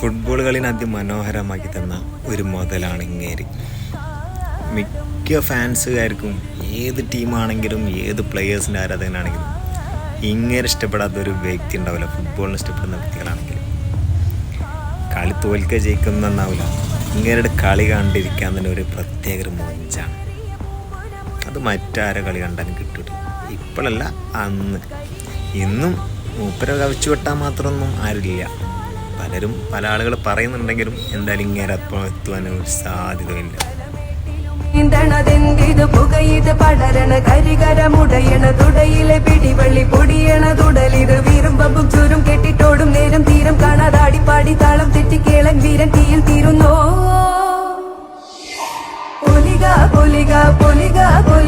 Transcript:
Football കളിനെ അതിമനോഹരമാക്കി തന്ന ഒരു മുതലാണ് ഇങ്ങേര്. മിക്ക ഫാൻസുകാർക്കും ഏത് ടീമാണെങ്കിലും ഏത് പ്ലെയേഴ്സിന്റെ ആരാധകനാണെങ്കിലും ഇങ്ങനെ ഇഷ്ടപ്പെടാത്ത ഒരു വ്യക്തി ഉണ്ടാവില്ല. ഫുട്ബോളിന് ഇഷ്ടപ്പെടുന്ന വ്യക്തികളാണെങ്കിലും. കളി തോൽക്ക ജയിക്കുന്ന ഒന്നാവില്ല. ഇങ്ങേരുടെ കളി കണ്ടിരിക്കാൻ തന്നെ ഒരു പ്രത്യേക ഒരു മോഞ്ചാണ് അത് മറ്റാരെ കളി കണ്ടാലും കിട്ടൂല. ഇപ്പോഴല്ല അന്ന്. ഇന്നും മൂപ്പര കവിച്ചു വെട്ടാൻ മാത്രമൊന്നും ആരുമില്ല. പലരും പല ആളുകൾ പറയുന്നുണ്ടെങ്കിലും എന്തായാലും ഇങ്ങനെ അപ്പം എത്തുവാനൊരു സാധ്യതയില്ല നീന്തണതെന്തിത് തുടയിലെ പിടിവള്ളി പൊടിയണ നേരം തീരം പാടി താളം തെറ്റി കേളൻ വീരൻ തീയിൽ പൊലിക പൊലിക പൊലിക പൊലിക